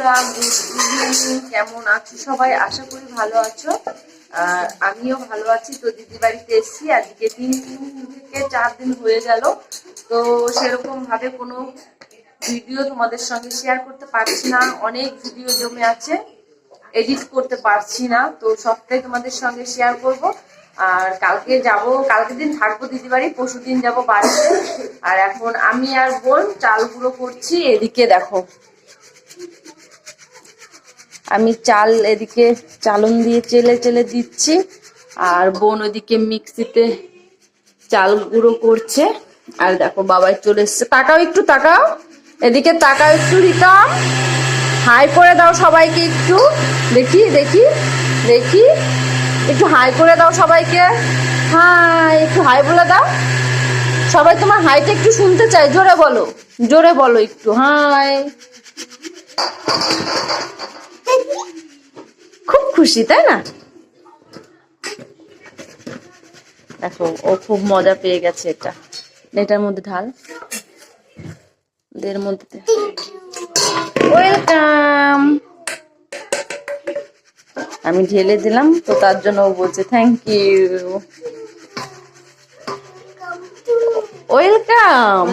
বন্ধুরা good evening কেমন আছো সবাই? আশা করি ভালো আছো। আর আমিও ভালো আছি। তো দিদি বাড়িতে এসেছি। আজকে তিন দিন থেকে চার দিন হয়ে গেল। তো সেরকম ভাবে কোনো ভিডিও তোমাদের সঙ্গে শেয়ার করতে পারছি না। অনেক ভিডিও জমে আছে। এডিট করতে পারছি না। তো সবটাই তোমাদের সঙ্গে শেয়ার করব। আর কালকে যাব কালকে দিন থাকব দিদি বাড়ি পরশু দিন যাব বাড়িতে। আর এখন আমি আর বোন চাল গুঁড়ো করছি। এদিকে দেখো। আমি চাল এদিকে চালন দিয়ে চেলে চেলে দিচ্ছি, আর বোন ওদিকে মিক্সিতে চাল গুঁড়ো করছে। আর দেখো বাবাই চলে এসছে। তাকাও একটু, তাকাও। এদিকে তাকাও একটু রিতম হাই করে দাও সবাইকে একটু। দেখি দেখি দেখি। একটু হাই করে দাও সবাইকে। হাই, একটু হাই বলে দাও। সবাই তোমার হাইটা একটু শুনতে চাই জোরে বলো। জোরে বলো একটু, হাই। খুব খুশি তাই না? দেখো ও খুব মজা পেয়ে গেছে এটা। এটার মধ্যে ঢাল। এর মধ্যে ওয়েলকাম আমি ঢেলে দিলাম তো তার জন্য ও বলছে thank you welcome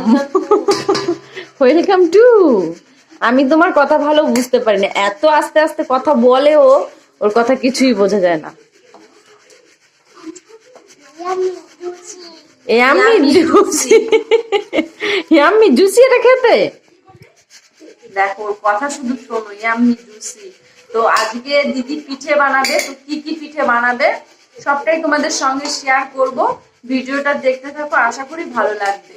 welcome to আমি তোমার কথা ভালো বুঝতে পারি না। এত আস্তে আস্তে কথা বলে ও ওর কথা কিছুই বোঝা যায় না। Yummy juicy. ইয়াম্মি জুসি এটা খেতে? দেখো ওর কথা শুধু শোনো ইয়াম্মি জুসি। তো আজকে দিদি পিঠে বানাবে তো কি কি পিঠে বানাবে সবটাই তোমাদের সঙ্গে শেয়ার করব। ভিডিওটা দেখতে থাকো আশা করি ভালো লাগবে?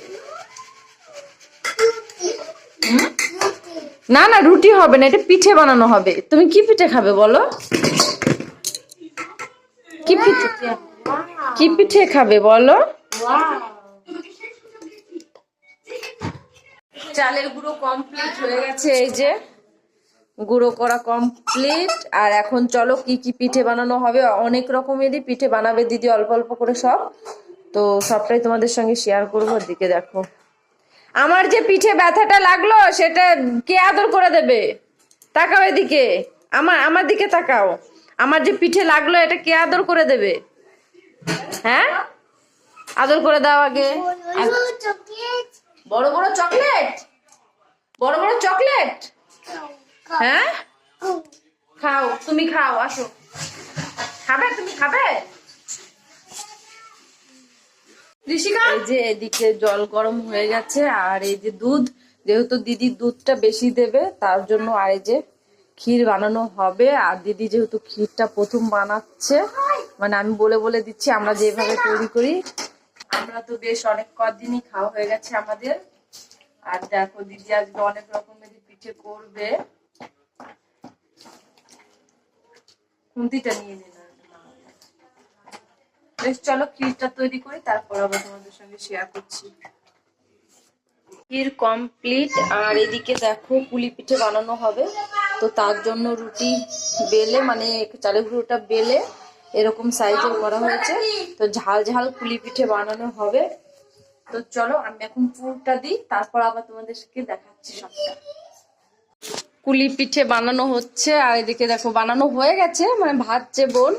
না না, রুটি হবে না, এটা পিঠে বানানো হবে। তুমি কি পিঠে খাবে বলো? কি পিঠে? কি পিঠে খাবে বলো? চালের গুঁড়ো কমপ্লিট হয়ে গেছে, এই যে। গুঁড়ো করা কমপ্লিট আর এখন চলো কি কি পিঠে বানানো হবে? অনেক রকমেরই পিঠে বানাবে দিদি, অল্প অল্প করে সব। তো সবটাই তোমাদের সঙ্গে শেয়ার করব দিকে দেখো। আমার যে পিঠে ব্যথাটা লাগল সেটা কে আদর করে দেবে? তাকাও এদিকে। আমার আমার দিকে তাকাও। আমার যে পিঠে লাগল এটা কে আদর করে দেবে? হ্যাঁ? আদর করে দাও আগে। বড় বড় চকলেট। বড় বড় চকলেট? হ্যাঁ? খাও তুমি খাও আসো। খাবে তুমি খাবে? এই যে এদিকে জল গরম হয়ে গেছে, আর এই যে দুধ, যেহেতু দিদি দুধটা বেশি দেবে, তার জন্য আর এই যে ক্ষীর বানানো হবে, আর দিদি যেহেতু ক্ষীরটা প্রথম বানাচ্ছে মানে আমি বলে বলে দিচ্ছি, আমরা যেভাবে তৈরি করি, আমরা তো বেশ অনেক কদিনই খাওয়া হয়ে গেছে আমাদের। আর দেখো, দিদি আজকে অনেক রকমের পিঠে করবে। খুন্তিটা নিয়ে নিন বেশ, চলো ক্ষীরটা তৈরি করি, তারপর আবার তোমাদের সঙ্গে শেয়ার করছি। ক্ষীর কমপ্লিট আর এদিকে দেখো পুলি পিঠে বানানো হবে। তো তার জন্য রুটি বেলে মানে চালের গুঁড়োটা বেলে এরকম সাইজের করা হয়েছে। তো ঝাল ঝাল পুলি পিঠে বানানো হবে। তো চলো আমি এখন পুরটা দিই, তারপর আবার তোমাদেরকে দেখাচ্ছি সবটা। কুলি পিঠে বানানো হচ্ছে, আর এদিকে দেখো বানানো হয়ে গেছে মানে ভাজছে বোন।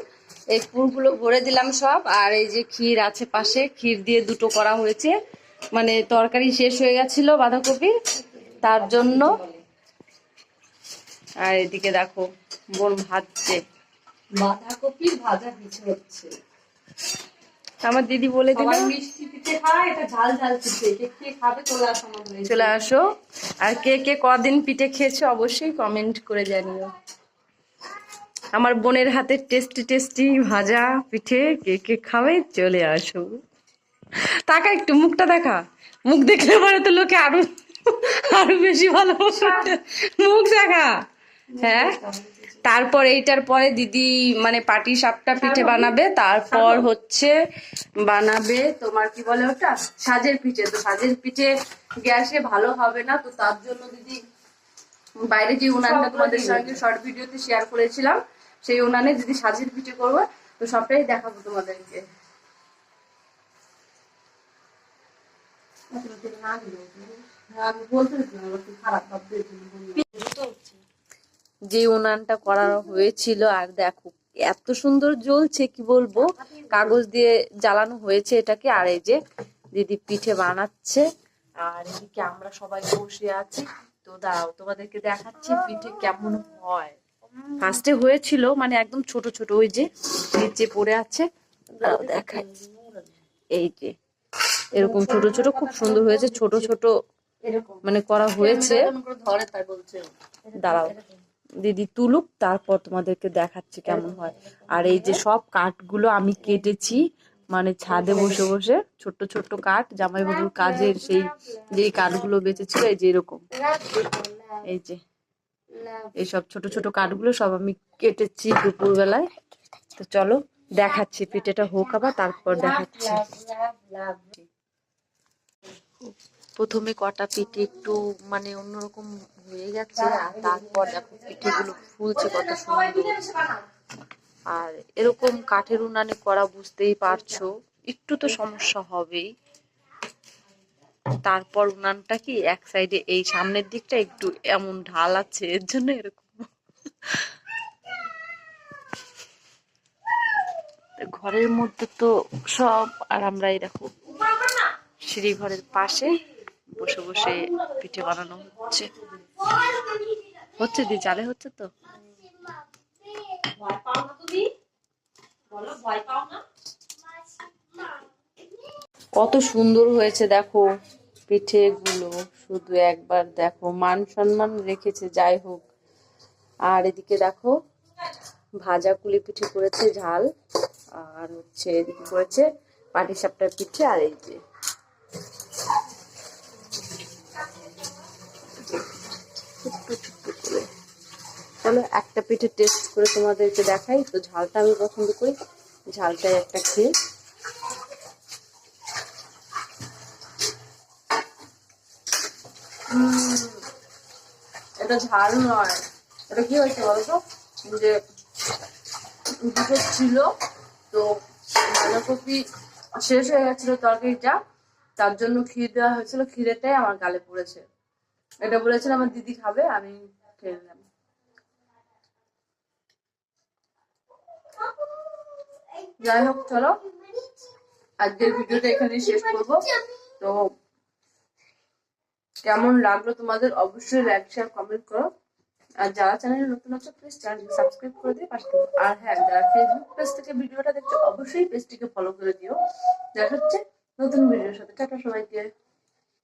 এই পুরগুলো ভরে দিলাম সব আর এই যে ক্ষীর আছে পাশে ক্ষীর দিয়ে দুটো করা হয়েছে। মানে তরকারি শেষ হয়ে গেছিল বাঁধাকপি তার জন্য। আর এদিকে দেখো বোন ভাজছে। বাঁধাকপির ভাজা পিঠে হচ্ছে। আমার দিদি বলে দিল চলে আসো আর কে কে কদিন পিঠে খেয়েছো অবশ্যই কমেন্ট করে জানিও। আমার বোনের হাতের টেস্টি টেস্টি ভাজা পিঠে কে কে খাবে চলে আসো। তাকা একটু মুখটা দেখা। মুখ দেখলে পরে তো লোকে আরও আরও বেশি ভালো মুখ দেখা। হ্যাঁ? তারপর এইটার পরে দিদি মানে পাটি সাপটা পিঠে বানাবে তারপর হচ্ছে বানাবে তোমার কি বলে ওটা? সাজের পিঠে। তো সাজের পিঠে গ্যাসে ভালো হবে না তো তার জন্য দিদি বাইরে যে উনানটা তোমাদের সঙ্গে শর্ট ভিডিওতে শেয়ার করেছিলাম সেই উনানে যদি সাজের পিঠে করব, তো সবটাই দেখাবো তোমাদেরকে। যে উনানটা করা হয়েছিল, আর দেখো, এত সুন্দর জ্বলছে, কি বলব? কাগজ দিয়ে জ্বালানো হয়েছে এটাকে, আর এই যে দিদি পিঠে বানাচ্ছে, আর এদিকে আমরা সবাই বসে আছি। তো দাও তোমাদেরকে দেখাচ্ছি পিঠে কেমন হয়। ফার্স্টে হয়েছিল মানে একদম ছোট ছোট, ওই যে নিচে পড়ে আছে। দেখাই। এই যে, এরকম ছোট ছোট, খুব সুন্দর হয়েছে, ছোট ছোট মানে করা হয়েছে। দাঁড়াও, দিদি তুলুক, তারপর তোমাদেরকে দেখাচ্ছি কেমন হয়। আর এই যে সব কাঠগুলো আমি কেটেছি মানে ছাদে বসে বসে, ছোট্ট ছোট্ট কাঠ, জামাইবাবুর কাজের সেই যে কাঠগুলো বেঁচেছিল, এই যে এরকম। এই যে এইসব ছোট ছোট কাঠগুলো সব আমি কেটেছি দুপুর বেলায় তো চলো দেখাচ্ছি পিঠেটা হোক আবার তারপর দেখাচ্ছি। প্রথমে কটা পিঠে একটু মানে অন্যরকম হয়ে গেছে আর তারপর দেখো পিঠেগুলো ফুলছে কত সুন্দর। আর এরকম কাঠের উনানে করা বুঝতেই পারছ একটু তো সমস্যা হবেই। তারপর উনানটা কি এক সাইডে এই সামনের দিকটা একটু এমন ঢাল আছে, এর জন্য এরকম। ঘরের মধ্যে তো সব, আর আমরা দেখো সিঁড়ি ঘরের পাশে বসে বসে পিঠে বানানো হচ্ছে। হচ্ছে দি, জালে হচ্ছে তো? কত সুন্দর হয়েছে দেখো। পিঠে গুলো শুধু একবার দেখো, মান সম্মান রেখেছে, যাই হোক। আর এদিকে দেখো, ভাজা কুলি পিঠে করেছে ঝাল, আর হচ্ছে এদিকে করেছে পাটি সাপটার পিঠে, আর এই যে। চলো একটা পিঠে টেস্ট করে তোমাদেরকে দেখাই। তো ঝালটা আমি পছন্দ করি, ঝালটাই একটা খেয়ে এটা ঝাল নয়। এটা কি হয়েছে বলতো? যে দুটো ছিল, তো বাঁধাকপি শেষ হয়ে গেছিল তরকারিটা, তার জন্য ক্ষীর দেওয়া হয়েছিল। ক্ষীরেটাই আমার গালে পড়েছে। এটা বলেছিল, আমার দিদি খাবে, আমি খেয়ে নিলাম যাই হোক, চলো। আজকের ভিডিওটা এখানে শেষ করব। তো কেমন লাগল তোমাদের অবশ্যই লাইক শেয়ার কমেন্ট করো। আর যারা চ্যানেলে নতুন আছো প্লিজ চ্যানেলটি সাবস্ক্রাইব করে দিয়ে পাশে থেকো। আর হ্যাঁ যারা ফেসবুক পেজ থেকে ভিডিওটা দেখছ, অবশ্যই পেজটিকে ফলো করে দিও। দেখা হচ্ছে নতুন ভিডিওর সাথে। টাটা সবাইকে।